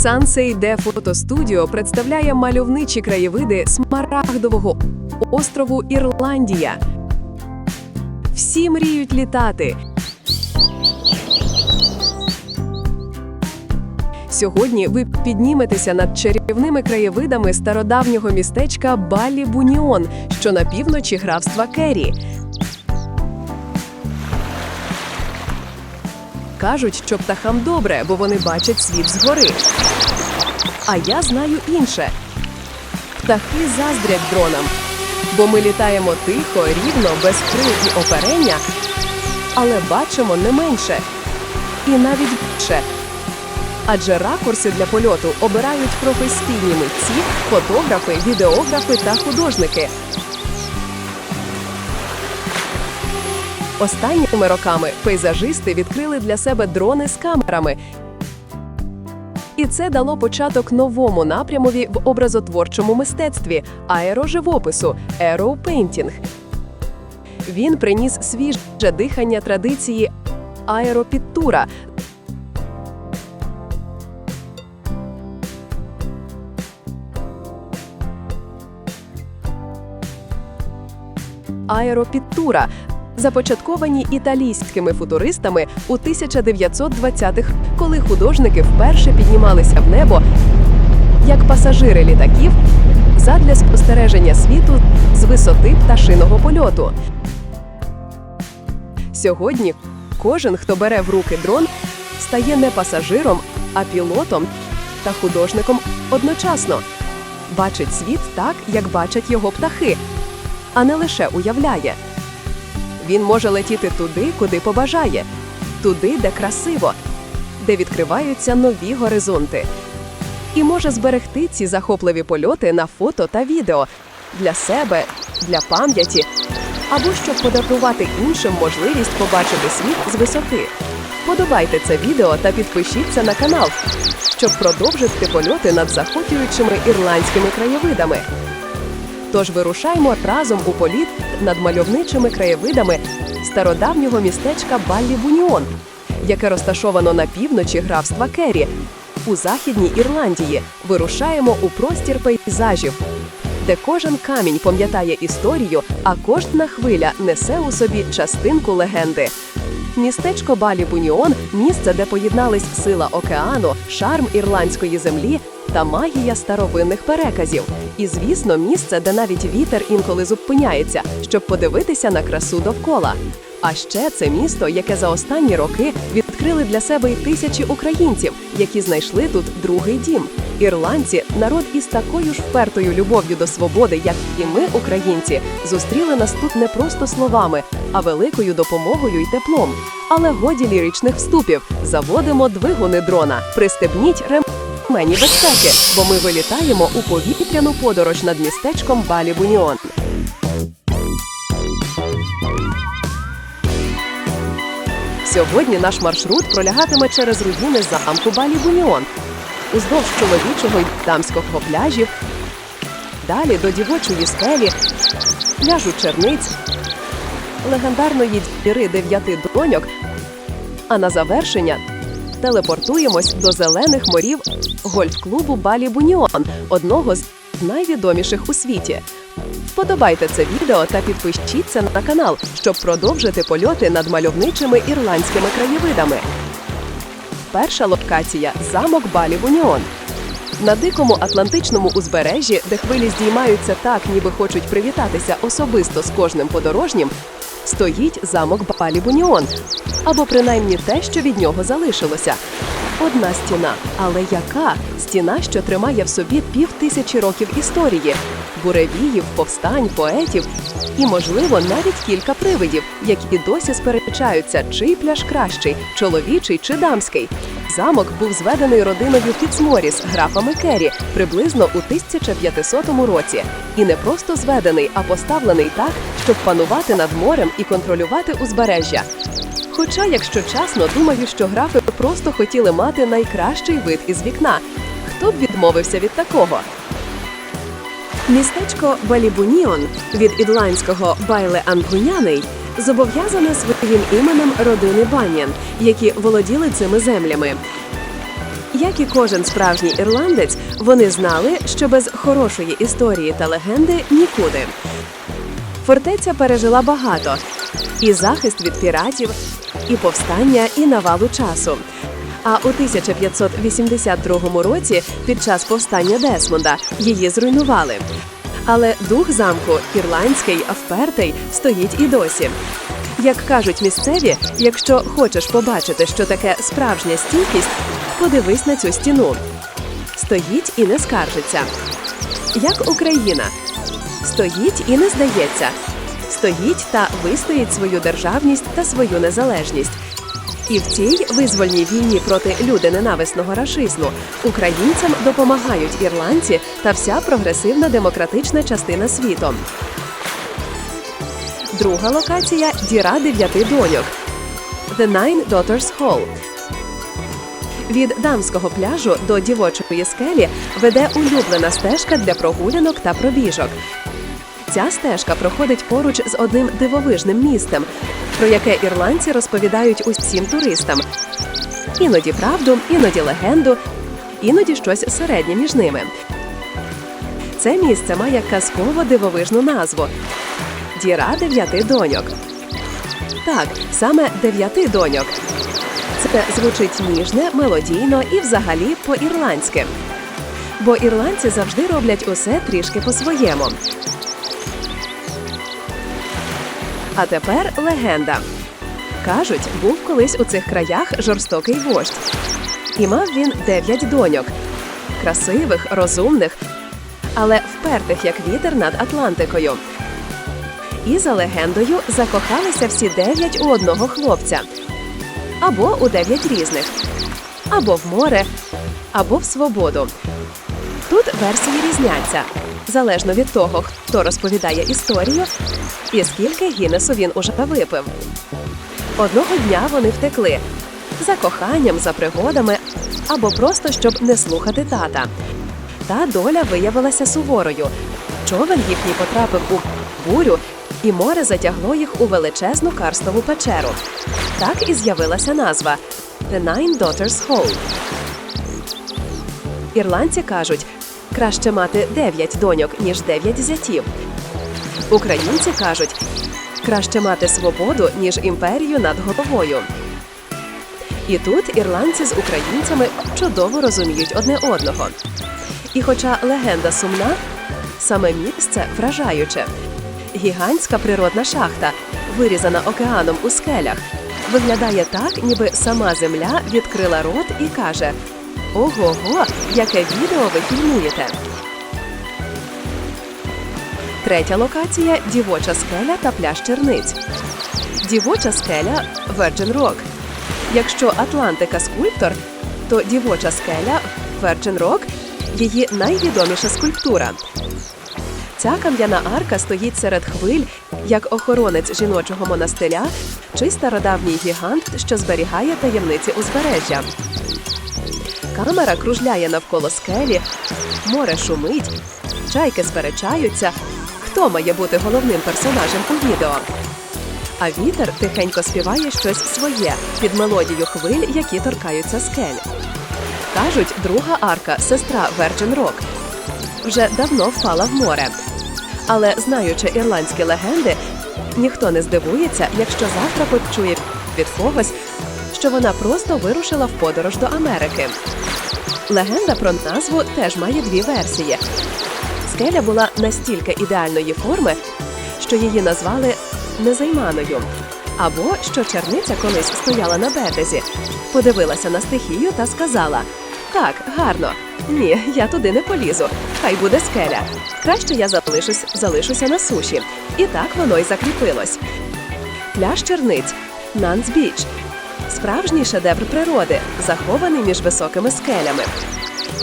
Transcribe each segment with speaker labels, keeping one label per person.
Speaker 1: Сансей Фото Студіо представляє мальовничі краєвиди Смарагдового острову Ірландія. Всі мріють літати. Сьогодні ви підніметеся над чарівними краєвидами стародавнього містечка Балі Буніон, що на півночі графства Керрі. Кажуть, що птахам добре, бо вони бачать світ згори. А я знаю інше. Птахи заздрять дронам, бо ми літаємо тихо, рівно, без крил і оперення, але бачимо не менше і навіть більше. Адже ракурси для польоту обирають професійні митці, фотографи, відеографи та художники. Останніми роками пейзажисти відкрили для себе дрони з камерами. І це дало початок новому напрямові в образотворчому мистецтві аероживопису аеропейнтінг. Він приніс свіже дихання традиції аеропідтура. Аеропідтура, започатковані італійськими футуристами у 1920-х, коли художники вперше піднімалися в небо як пасажири літаків задля спостереження світу з висоти пташиного польоту. Сьогодні кожен, хто бере в руки дрон, стає не пасажиром, а пілотом та художником одночасно. Бачить світ так, як бачать його птахи, а не лише уявляє. Він може летіти туди, куди побажає, туди, де красиво, де відкриваються нові горизонти. І може зберегти ці захопливі польоти на фото та відео для себе, для пам'яті, або щоб подарувати іншим можливість побачити світ з висоти. Подобайте це відео та підпишіться на канал, щоб продовжити польоти над захоплюючими ірландськими краєвидами. Тож вирушаймо разом у політ над мальовничими краєвидами стародавнього містечка Баллі Буніон, яке розташовано на півночі графства Керрі. У Західній Ірландії вирушаємо у простір пейзажів, де кожен камінь пам'ятає історію, а кожна хвиля несе у собі частинку легенди. Містечко Балі Буніон місце, де поєднались сила океану, шарм ірландської землі та магія старовинних переказів. І, звісно, місце, де навіть вітер інколи зупиняється, щоб подивитися на красу довкола. А ще це місто, яке за останні роки відкрили для себе й тисячі українців, які знайшли тут другий дім. Ірландці, народ із такою ж впертою любов'ю до свободи, як і ми, українці, зустріли нас тут не просто словами, а великою допомогою й теплом. Але годі ліричних вступів заводимо двигуни дрона. Пристебніть ремені безпеки, бо ми вилітаємо у повітряну подорож над містечком Балі Буніон. Сьогодні наш маршрут пролягатиме через руїни замку Балі Буніон, уздовж чоловічого й дамського пляжів, далі до дівочої скелі, пляжу черниць, легендарної діри дев'яти доньок. А на завершення телепортуємось до зелених морів гольф-клубу Балі Буніон, одного з найвідоміших у світі. Вподобайте це відео та підпишіться на канал, щоб продовжити польоти над мальовничими ірландськими краєвидами. Перша локація замок Балі Буніон. На дикому атлантичному узбережжі, де хвилі здіймаються так, ніби хочуть привітатися особисто з кожним подорожнім, стоїть замок Балібуніон, або принаймні те, що від нього залишилося. Одна стіна, але яка стіна, що тримає в собі пів тисячі років історії, буревіїв, повстань, поетів і, можливо, навіть кілька привидів, які досі сперечаються, чий пляж кращий, чоловічий чи дамський. Замок був зведений родиною Фіцморіс, графами Керрі, приблизно у 1500 році, і не просто зведений, а поставлений так, щоб панувати над морем і контролювати узбережжя. Хоча, якщо чесно, думаю, що графи просто хотіли мати найкращий вид із вікна. Хто б відмовився від такого? Містечко Балібуніон від ірландського Байле Ангуняний зобов'язане своїм іменем родини Банян, які володіли цими землями. Як і кожен справжній ірландець, вони знали, що без хорошої історії та легенди нікуди. Фортеця пережила багато і захист від піратів, і повстання, і навалу часу. А у 1582 році, під час повстання Десмонда, її зруйнували. Але дух замку, ірландський, впертий, стоїть і досі. Як кажуть місцеві, якщо хочеш побачити, що таке справжня стійкість, подивись на цю стіну. Стоїть і не скаржиться. Як Україна. Стоїть і не здається. Стоїть та вистоїть свою державність та свою незалежність. І в цій визвольній війні проти людиненависного рашизму українцям допомагають ірландці та вся прогресивна демократична частина світу. Друга локація діра дев'яти доньок. The Nine Daughters Hall. Від дамського пляжу до дівочої скелі веде улюблена стежка для прогулянок та пробіжок. Ця стежка проходить поруч з одним дивовижним містом, про яке ірландці розповідають усім туристам. Іноді правду, іноді легенду, іноді щось середнє між ними. Це місце має казково дивовижну назву Діра дев'яти доньок. Так, саме дев'яти доньок. Це звучить ніжне, мелодійно і взагалі по-ірландськи. Бо ірландці завжди роблять усе трішки по-своєму. А тепер легенда. Кажуть, був колись у цих краях жорстокий вождь. І мав він дев'ять доньок красивих, розумних, але впертих як вітер над Атлантикою. І за легендою закохалися всі дев'ять у одного хлопця або у дев'ять різних, або в море, або в свободу. Тут версії різняться залежно від того, хто розповідає історію і скільки Гіннесу він уже випив. Одного дня вони втекли за коханням, за пригодами або просто щоб не слухати тата. Та доля виявилася суворою. Човен їхній потрапив у бурю, і море затягло їх у величезну карстову печеру. Так і з'явилася назва The Nine Daughters Hole. Ірландці кажуть, краще мати дев'ять доньок, ніж дев'ять зятів. Українці кажуть, краще мати свободу, ніж імперію над головою. І тут ірландці з українцями чудово розуміють одне одного. І хоча легенда сумна, саме місце вражаюче. Гігантська природна шахта, вирізана океаном у скелях, виглядає так, ніби сама земля відкрила рот і каже: Ого, го яке відео ви фільмуєте. Третя локація дівоча скеля та пляж черниць. Дівоча скеля Virgin Rock. Якщо Атлантика скульптор, то дівоча скеля Virgin Rock – її найвідоміша скульптура. Ця кам'яна арка стоїть серед хвиль як охоронець жіночого монастиря чи стародавній гігант, що зберігає таємниці узбережжя. Камера кружляє навколо скелі, море шумить, чайки сперечаються. Хто має бути головним персонажем у відео? А вітер тихенько співає щось своє під мелодію хвиль, які торкаються скель. Кажуть, друга арка, сестра Virgin Rock, вже давно впала в море. Але знаючи ірландські легенди, ніхто не здивується, якщо завтра почує від когось, що вона просто вирушила в подорож до Америки. Легенда про назву теж має дві версії. Скеля була настільки ідеальної форми, що її назвали незайманою, або що черниця колись стояла на березі, подивилася на стихію та сказала: Так, гарно. Ні, я туди не полізу. Хай буде скеля. Краще я залишусь, залишуся на суші. І так воно й закріпилось. Пляж черниць Нанс Біч. Справжній шедевр природи, захований між високими скелями.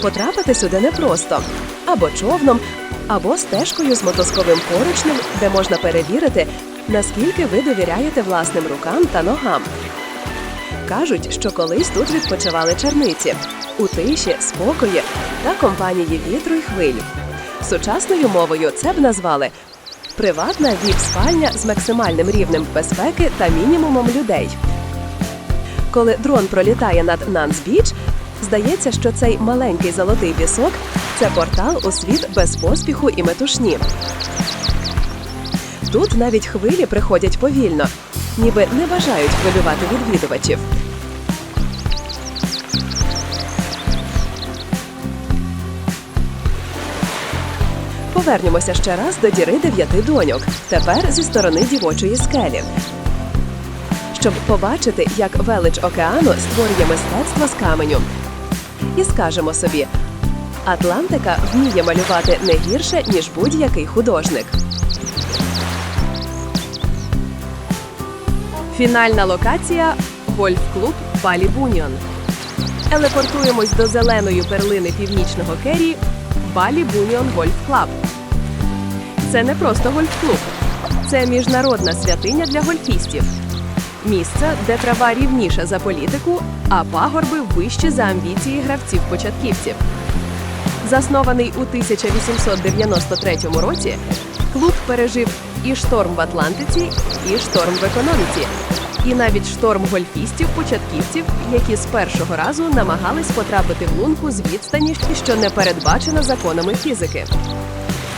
Speaker 1: Потрапити сюди непросто або човном, або стежкою з мотузковим поручнем, де можна перевірити, наскільки ви довіряєте власним рукам та ногам. Кажуть, що колись тут відпочивали черниці у тиші, спокої та компанії вітру й хвиль. Сучасною мовою це б назвали приватна віп-спальня з максимальним рівнем безпеки та мінімумом людей. Коли дрон пролітає над Нанс Біч, Здається, що цей маленький золотий пісок це портал у світ без поспіху і метушні. Тут навіть хвилі приходять повільно, ніби не бажають хвилювати відвідувачів. Повернемося ще раз до діри дев'яти доньок, тепер зі сторони дівочої скелі. Щоб побачити, як велич океану створює мистецтво з каменю. І скажемо собі: Атлантика вміє малювати не гірше, ніж будь-який художник. Фінальна локація гольф-клуб Балі Буніон. Елепортуємось до зеленої перлини північного Керрі Балі Буніон Гольф Клаб. Це не просто гольф-клуб, це міжнародна святиня для гольфістів. Місце, де трава рівніша за політику, а пагорби вищі за амбіції гравців-початківців. Заснований у 1893 році, клуб пережив і шторм в Атлантиці, і шторм в економіці, і навіть шторм гольфістів-початківців, які з першого разу намагались потрапити в лунку з відстані, що не передбачено законами фізики.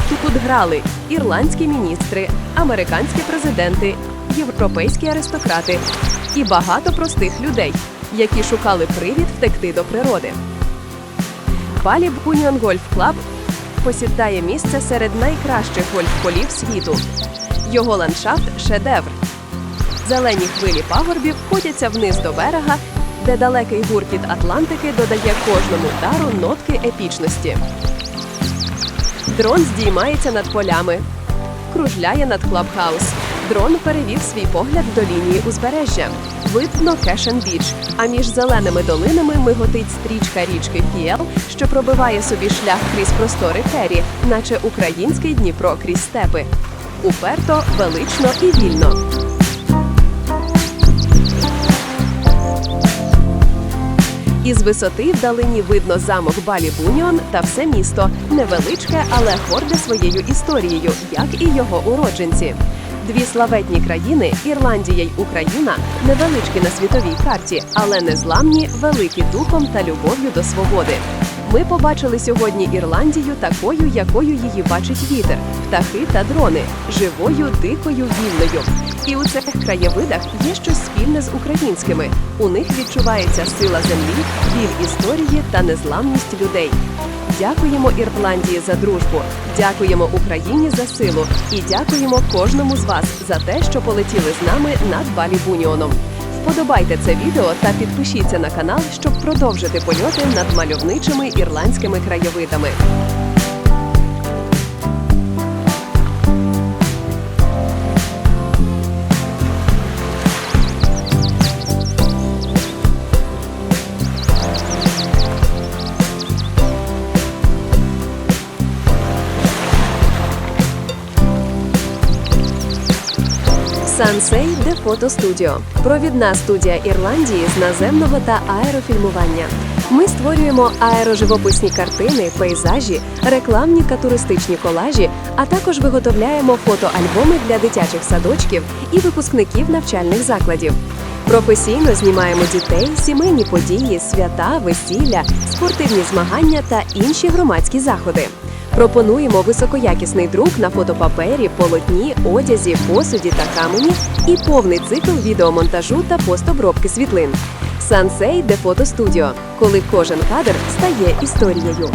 Speaker 1: Тут грали ірландські міністри, американські президенти, європейські аристократи і багато простих людей, які шукали привід втекти до природи. Балі Буніон Гольф Клаб посідає місце серед найкращих гольф-полів світу. Його ландшафт шедевр. Зелені хвилі пагорбів котяться вниз до берега, де далекий гуркіт Атлантики додає кожному удару нотки епічності. Дрон здіймається над полями, кружляє над клабхаус. Дрон перевів свій погляд до лінії узбережжя. Видно Кешен Біч. А між зеленими долинами миготить стрічка річки Фіел, що пробиває собі шлях крізь простори Керрі, наче український Дніпро крізь степи. Уперто, велично і вільно. Із висоти вдалині видно замок Балі Буніон та все місто невеличке, але горде своєю історією, як і його уродженці. Дві славетні країни Ірландія й Україна невеличкі на світовій карті, але незламні, великі духом та любов'ю до свободи. Ми побачили сьогодні Ірландію такою, якою її бачить вітер, птахи та дрони, живою, дикою, вільною. І у цих краєвидах є щось спільне з українськими. У них відчувається сила землі, біль історії та незламність людей. Дякуємо Ірландії за дружбу, дякуємо Україні за силу і дякуємо кожному з вас за те, що полетіли з нами над Балі Буніоном. Вподобайте це відео та підпишіться на канал, щоб продовжити польоти над мальовничими ірландськими краєвидами. Сансей де фото студіо провідна студія Ірландії з наземного та аерофільмування. Ми створюємо аероживописні картини, пейзажі, рекламні та туристичні колажі, а також виготовляємо фотоальбоми для дитячих садочків і випускників навчальних закладів. Професійно знімаємо дітей, сімейні події, свята, весілля, спортивні змагання та інші громадські заходи. Пропонуємо високоякісний друк на фотопапері, полотні, одязі, посуді та камені і повний цикл відеомонтажу та постобробки світлин. Сансей де фото студіо, коли кожен кадр стає історією.